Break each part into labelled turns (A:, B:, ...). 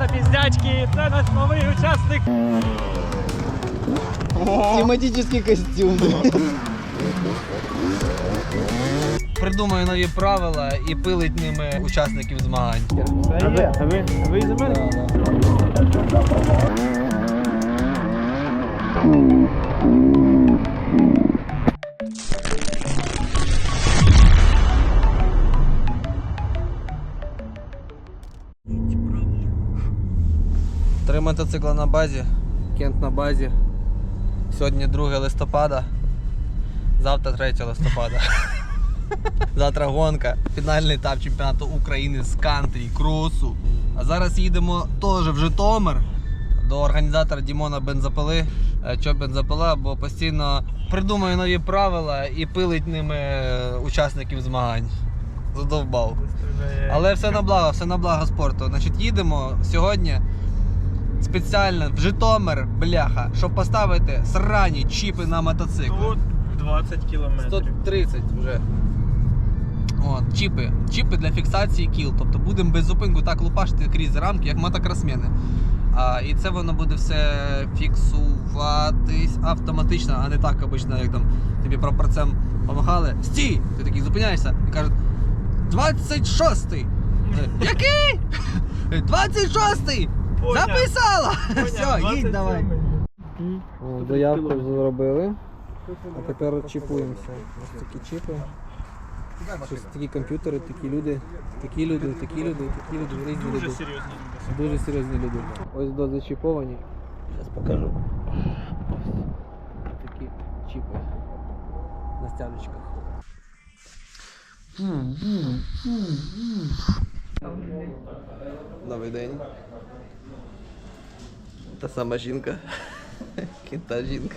A: мотопіздячки, це наш новий учасник.
B: Тематический костюм.
C: Придумаю нові правила і пилить ними учасників змагань.
A: А ви, а ви, а ви із Америки?
C: Три мотоцикла на базі, кент на базі. Сьогодні 2 листопада, завтра 3 листопада. Завтра гонка, фінальний етап чемпіонату України з кантрі, кросу. А зараз їдемо теж в Житомир до організатора Дімона Бензопили. Е, Чо бензопила, бо постійно придумує нові правила і пилить ними е, учасників змагань. Задовбав. Але все на благо, все на благо спорту. Значить, їдемо сьогодні спеціально в Житомир, бляха, щоб поставити срані чіпи на мотоцикл.
A: Тут 20 кілометрів.
C: 130 вже. От, чіпи. Чіпи для фіксації кіл. Тобто будемо без зупинку так лупашити крізь рамки, як мотокросмени. А, і це воно буде все фіксуватись автоматично, а не так обично, як там тобі прапорцем помахали. Стій! Ти такий зупиняєшся і кажуть 26-й! Е, Який? 26-й! Записала! Все, їдь
A: 27.
C: давай. Заявку зробили. А тепер чіпуємося. Ось такі чіпи. Ось такі комп'ютери, такі люди, такі люди, такі люди, такі люди, різні
A: Дуже серйозні люди.
C: Дуже серйозні люди. Ось до зачіповані. Зараз покажу. Ось такі чіпи на стяночках. Новий день. Та сама жінка. Кита жінка.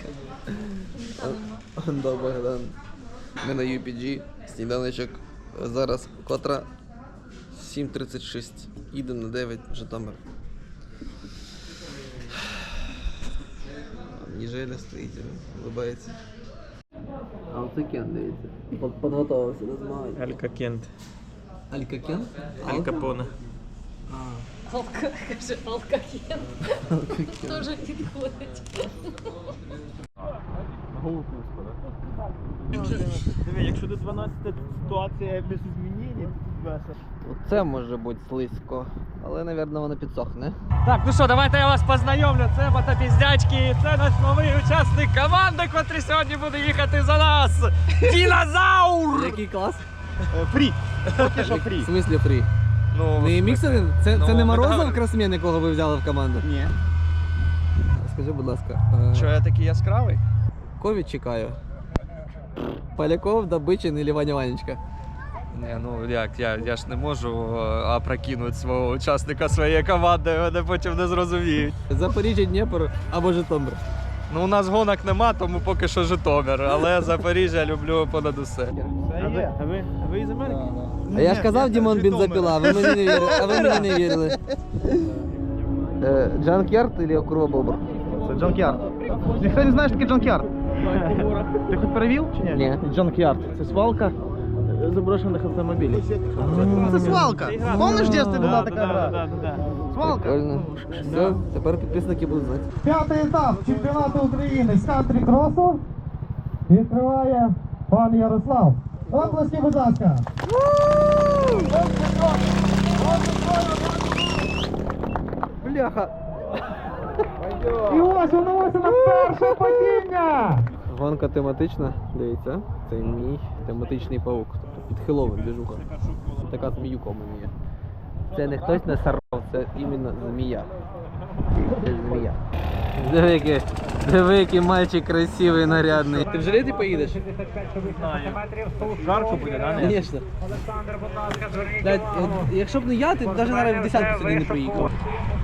C: Да, Богдан. Ми на UPG. Сніданочок. Зараз котра 7.36. Їдемо на 9 в Житомир. Ніжеля стоїть, улыбається. А оце Кен, дивіться. Підготувався до змагань.
A: Алька Кент.
C: Алька Кен?
A: Аль Капоне.
D: Алка, каже, алкаген. Тоже підходить.
A: Диви, якщо до 12 ситуація без змінень, то тут.
C: Оце може бути слизько, але, мабуть, воно підсохне.
A: Так, ну що, давайте я вас познайомлю. Це мотопіздячки, це наш новий учасник команди, котрий сьогодні буде їхати за нас. Дінозавр!
C: Який клас?
A: Фрі. Поки що фрі.
C: В смислі фрі?
A: Ну,
C: Не міксерин? Це,
A: Ну,
C: це не
A: ми
C: Морозов
A: договорились.
C: красмен, якого ви взяли в команду?
A: Ні.
C: Скажи, будь ласка, е,
A: Що я такий яскравий?
C: ковід чекаю. Поляков, Добичин і Ваня Ванечка.
E: Не, ну як, я, я ж не можу е, опрокинути свого учасника своєї команди, вони потім не зрозуміють.
C: Запоріжжя, Дніпро або Житомир.
E: Ну, у нас гонок нема, тому поки що Житомир, але Запоріжжя люблю понад усе.
A: А ви, а ви, а ви із Америки?
C: А я ж казав Дімон бензопила, а ви мені не вірили. А ви мені не вірили. Джанкярд или Кровобобр?
F: Це Джанкярд. Ніхто не знає, що таке Джанкярд? Ти хоч перевів чи ні?
C: Ні.
F: Джанкярд. Це свалка заброшених автомобілів. Це свалка. Помниш, в дитинстві була така гра? Свалка.
C: Прикольно. Все, тепер підписники будуть знати.
G: П'ятий етап чемпіонату України з кантрі кросу відкриває пан Ярослав. Оплески, будь ласка.
C: Бляха.
G: І ось воно ось на перше падіння.
C: Гонка тематична, дивіться, це мій тематичний паук. Тобто під Хеллоуін. Така зміюка у мене є. Це не хтось насарав, це іменно змія. Це змія. Диви, який, диви, який мальчик красивий, нарядний. Ти в жилеті поїдеш?
A: Жарко буде, да? не?
C: Звісно. От Якщо б не я, ти б навіть навіть в десятку сюди не приїхав.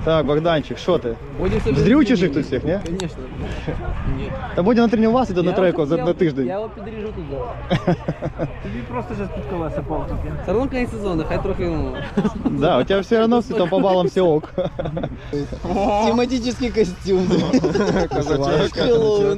F: Так, Богданчик, що ти? Зрючиш їх тут всіх, ні?
C: Звісно. Ні.
F: Та будемо на тренуватися тут на
C: Я
F: тройку за на тиждень.
C: Я його підріжу тут зараз.
A: Тобі просто зараз під колеса палки.
C: Це равно кінець сезону, хай трохи ну.
F: Да, у тебе все одно все там по балам все ок.
B: Тематический костюм.
F: Казачок.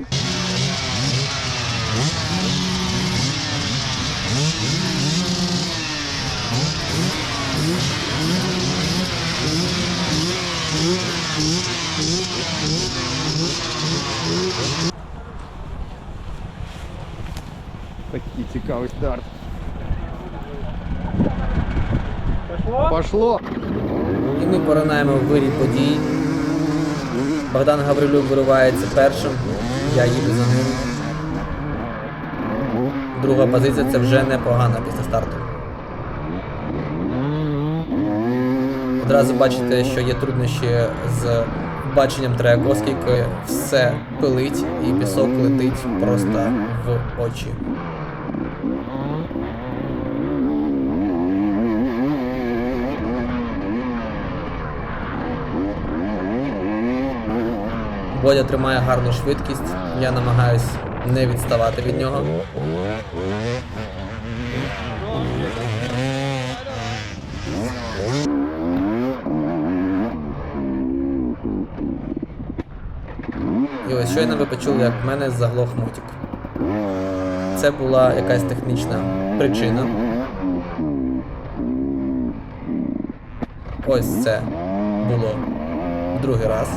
C: Такий
E: цікавий старт.
B: Пошло? Пошло!
H: І ми поринаємо в вирій подій. Богдан Гаврилюк виривається першим. Я їду за ним. Друга позиція це вже непогана після старту. Одразу бачите, що є труднощі з баченням треку, оскільки все пилить і пісок летить просто в очі. Бодя тримає гарну швидкість, я намагаюсь не відставати від нього. Щойно ви почули, як в мене заглох мотик. Це була якась технічна причина. Ось це було в другий раз.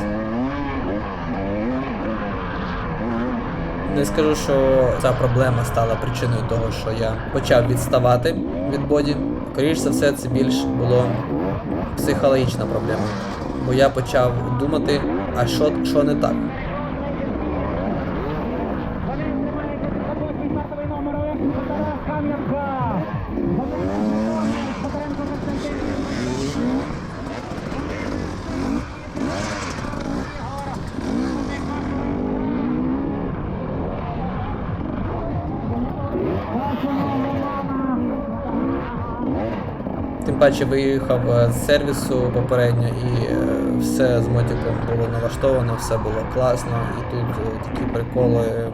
H: Не скажу, що ця проблема стала причиною того, що я почав відставати від боді. Скоріш за все, це більш було психологічна проблема. Бо я почав думати, а що, що не так. Тим паче виїхав е, з сервісу попередньо і е, все з мотиком було налаштовано, все було класно, і тут е, такі приколи,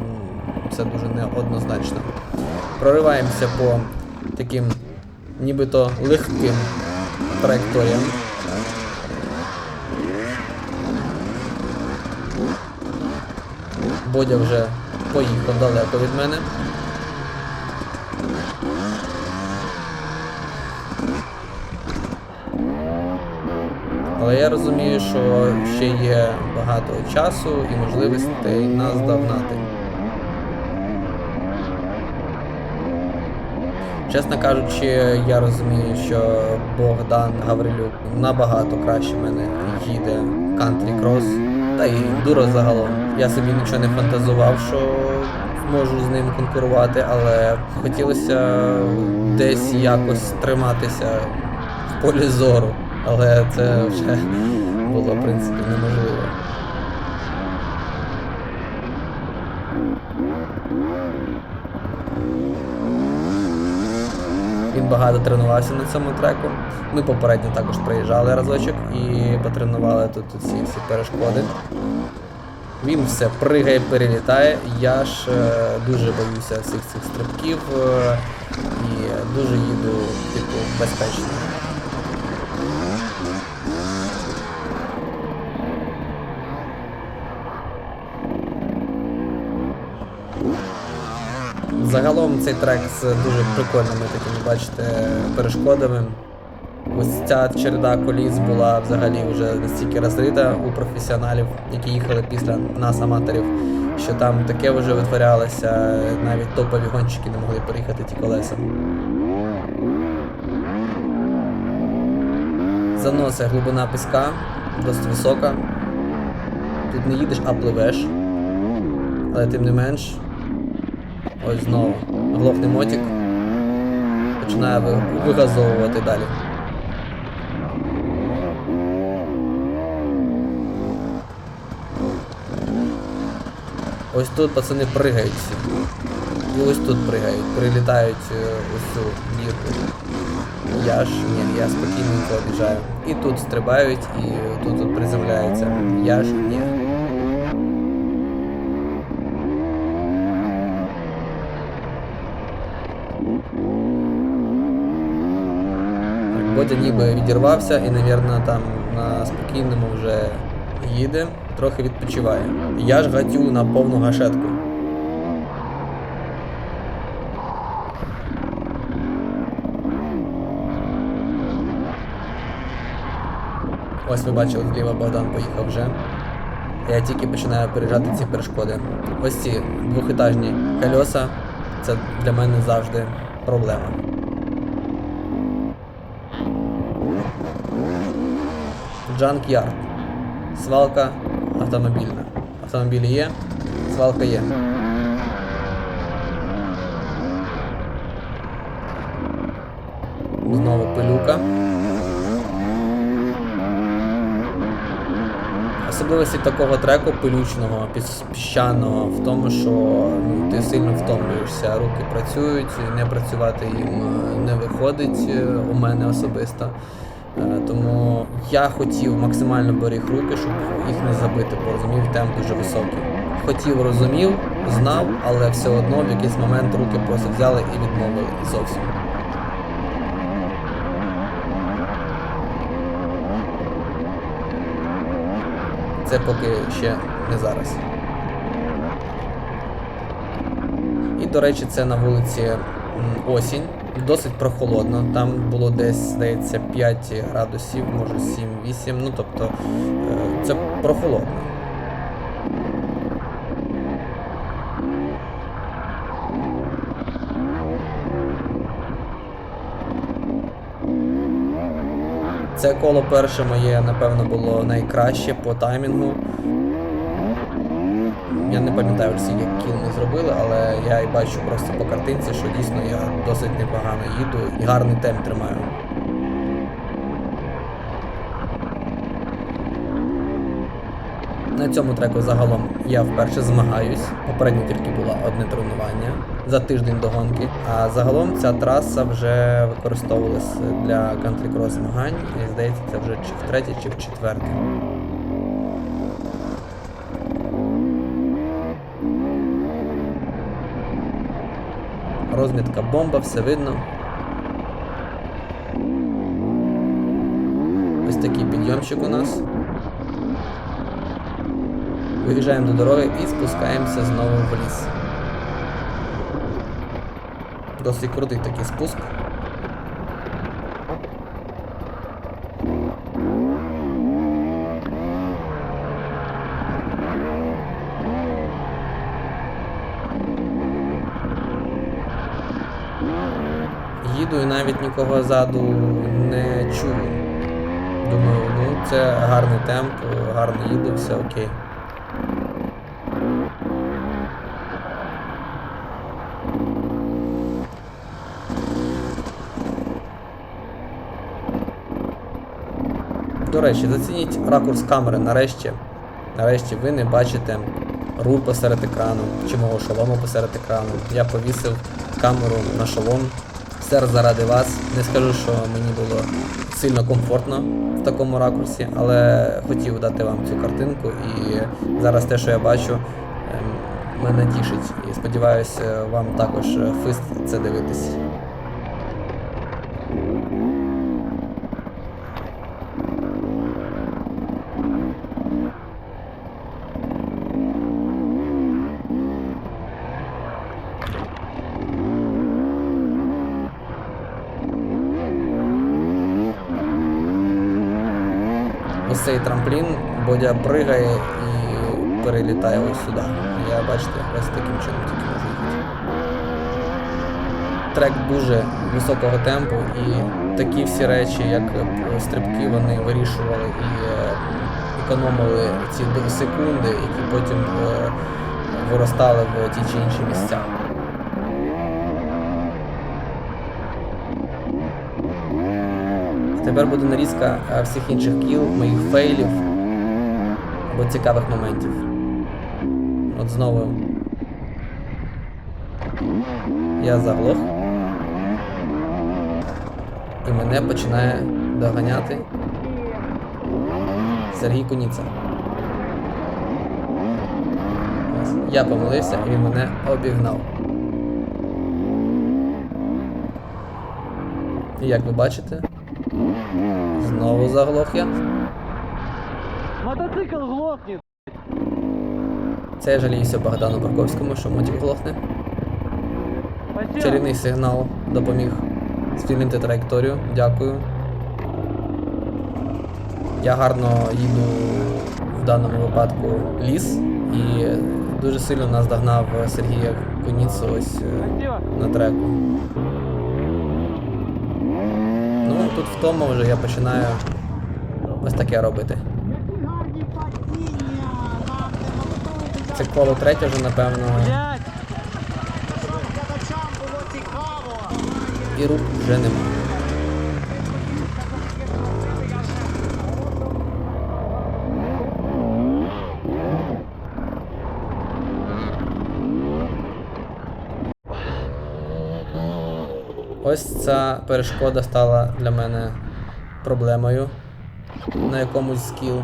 H: все дуже неоднозначно. Прориваємося по таким нібито легким траєкторіям. Бодя вже поїхав далеко від мене. Але я розумію, що ще є багато часу і можливостей нас догнати. Чесно кажучи, я розумію, що Богдан Гаврилюк набагато краще мене їде в кантрі крос, та й дуро загалом. Я собі нічого не фантазував, що можу з ним конкурувати, але хотілося десь якось триматися в полі зору. Але це вже було в принципі неможливо. Він багато тренувався на цьому треку. Ми попередньо також приїжджали разочок і потренували тут ці всі перешкоди. Він все пригає, перелітає. Я ж е, дуже боюся всіх цих стрибків е, і дуже їду, типу, безпечно. Загалом цей трек з дуже прикольними такими, бачите, перешкодами. Ось ця череда коліс була взагалі вже настільки розрита у професіоналів, які їхали після нас, аматорів, що там таке вже витворялося, навіть топові гонщики не могли переїхати ті колеса. Заносить глибина піска, досить висока. Тут не їдеш, а пливеш. Але тим не менш, ось знову глохне мотик. Починає ви- вигазовувати далі. Ось тут пацани пригають. І ось тут пригають, прилітають е, ось цю дірку. Я ж ні, я спокійненько обіжаю. І тут стрибають, і тут, тут приземляються. Я ж ні. Бодя ніби відірвався і, навірно, там на спокійному вже їде, трохи відпочиває. Я ж гатю на повну гашетку. Ось ви бачили, зліва Богдан поїхав вже. Я тільки починаю переїжджати ці перешкоди. Ось ці двохетажні кольоса Це для мене завжди проблема. Джанк Ярд. Свалка автомобільна. Автомобілі є, свалка є. Знову пилюка. Особливості такого треку пилючного, піщаного в тому, що ну, ти сильно втомлюєшся, руки працюють, не працювати їм е, не виходить е, у мене особисто. Е, Тому я хотів максимально беріг руки, щоб їх не забити, бо розумів, темп дуже високий. Хотів, розумів, знав, але все одно в якийсь момент руки просто взяли і відмовили зовсім. Це поки ще не зараз. І, до речі, це на вулиці м, Досить прохолодно. Там було десь, здається, 5 градусів, може 7-8. Ну тобто е, це прохолодно. Це коло перше моє, напевно, було найкраще по таймінгу. Я не пам'ятаю скільки кіл ми зробили, але я і бачу просто по картинці, що дійсно я досить непогано їду і гарний темп тримаю. На цьому треку загалом я вперше змагаюсь. Попередньо тільки було одне тренування за тиждень до гонки. А загалом ця траса вже використовувалась для кантрі-крос змагань. І здається, це вже чи в втретє, чи в четверте. Розмітка бомба, все видно. Ось такий підйомчик у нас. Виїжджаємо до дороги і спускаємося знову в ліс. Досить крутий такий спуск. Їду і навіть нікого ззаду не чую. Думаю, ну це гарний темп, гарно їду, все окей. До речі, зацініть ракурс камери нарешті. Нарешті ви не бачите руль посеред екрану чи мого шолому посеред екрану. Я повісив камеру на шолом. Все заради вас. Не скажу, що мені було сильно комфортно в такому ракурсі, але хотів дати вам цю картинку і зараз те, що я бачу, ем, мене тішить. І сподіваюся, вам також фист це дивитись. ось цей Бодя пригає і перелітає ось сюди. Я бачите, ось таким чином тільки можу їхати. Трек дуже високого темпу і такі всі речі, як е, стрибки, вони вирішували і е, економили ці секунди, які потім е, виростали в ті чи інші місця. Тепер буде нарізка всіх інших кіл, моїх фейлів або цікавих моментів. От знову я заглох. І мене починає доганяти Сергій Куніца. Я помилився і він мене обігнав. І як ви бачите, знову заглох я.
F: Мотоцикл глохнет.
H: Це я жаліюся Богдану Барковському, що мотик глохне.
F: Спасибо.
H: Чарівний сигнал допоміг звільнити траєкторію. Дякую. Я гарно їду в даному випадку ліс і дуже сильно нас догнав Сергія Куніцу ось е, на треку. Ну, тут в тому вже я починаю ось таке робити. Це коло третє вже, напевно. І рук вже нема. Ось ця перешкода стала для мене проблемою на якомусь скіл.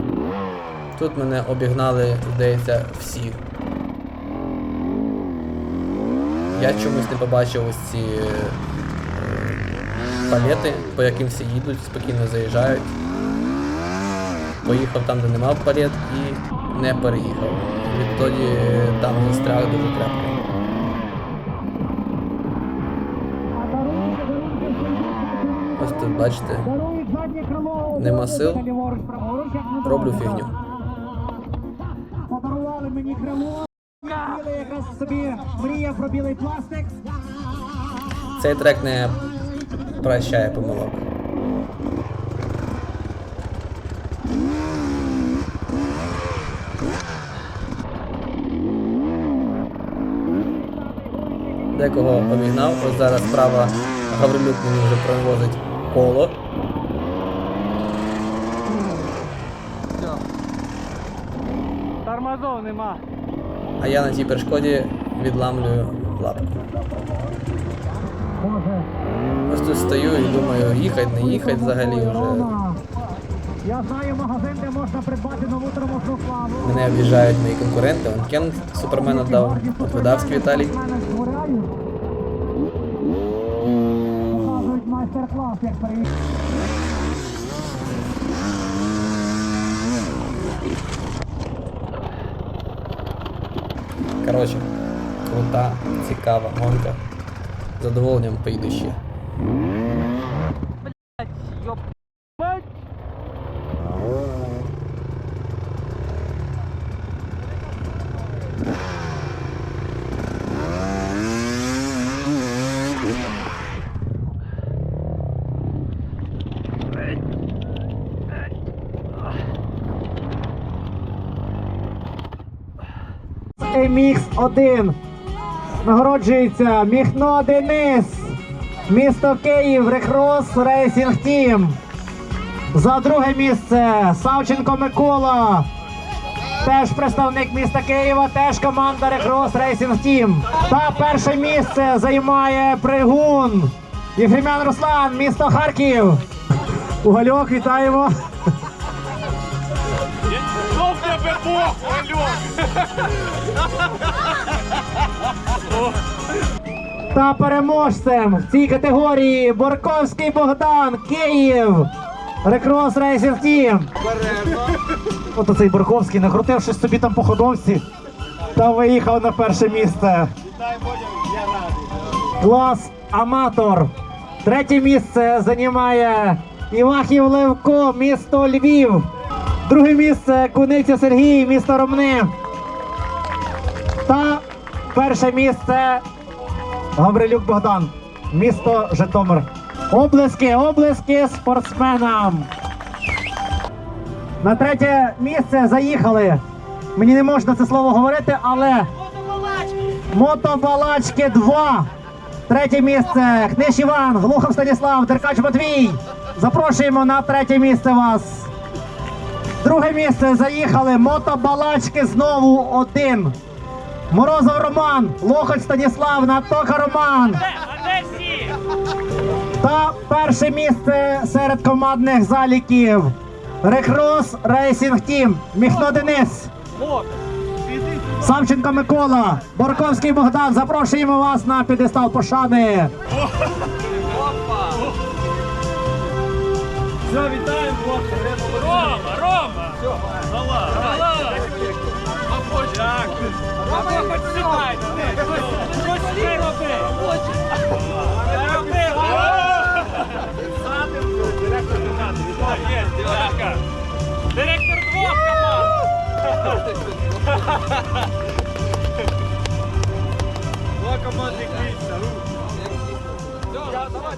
H: Тут мене обігнали, здається, всі. Я чомусь не побачив ось ці е, палети, по яким всі їдуть, спокійно заїжджають. Поїхав там, де нема палет і не переїхав. Відтоді там застряг дуже крепко. Ось тут бачите, нема сил, роблю фігню.
G: Собі мрія про білий пластик.
H: Цей трек не прощає помилок. Декого обігнав, ось зараз справа Гаврилюк мені вже провозить коло.
F: Тормозов нема.
H: А я на цій перешкоді відламлюю лапку. Ось тут стою і думаю, їхать, не їхать взагалі вже.
G: Я знаю магазин, де можна придбати нову термосну славу.
H: Мене обіжають мої конкуренти. Он Кен Супермена дав, от Видавський Віталій.
G: Показують майстер-клас, як переїхати.
H: Коротше, крута, цікава гонка. Задоволенням поїду ще.
G: Мікс 1 нагороджується Міхно Денис, місто Київ, Рекрос Рейсінг Тім. За друге місце Савченко Микола. Теж представник міста Києва, теж команда Рекрос Рейсінг Тім. Та перше місце займає Пригун. Єфремян Руслан, місто Харків. Угольок, вітаємо. Та переможцем в цій категорії Борковський Богдан, Київ. Рекрос Рейсінг Тім. От оцей Борковський, накрутивши собі там по ходовці, та виїхав на перше місце. Клас аматор. Третє місце займає Івахів Левко, місто Львів. Друге місце Куниця Сергій, місто Ромни. Та перше місце Гаврилюк Богдан, місто Житомир. Облески, облески спортсменам. На третє місце заїхали. Мені не можна це слово говорити, але Мотобалачки 2. Третє місце. Книж Іван, Глухов Станіслав, Деркач Матвій. Запрошуємо на третє місце вас. Друге місце заїхали. Мотобалачки знову один. Морозов Роман, Лохоч Станіслав, Натока Роман. Та перше місце серед командних заліків. Рекрос Рейсінг Тім. Міхно Денис. Самченко Микола. Борковський Богдан. Запрошуємо вас на підестал пошани.
A: Все, вітаємо, хлопці. Рома, Рома! Гала, гала! Рома, хоч сідай, щось ще роби. Роби, гала! Директор команди, вітаю. Директор. Директор двох команд. Два команди кліться.
C: Давай, давай,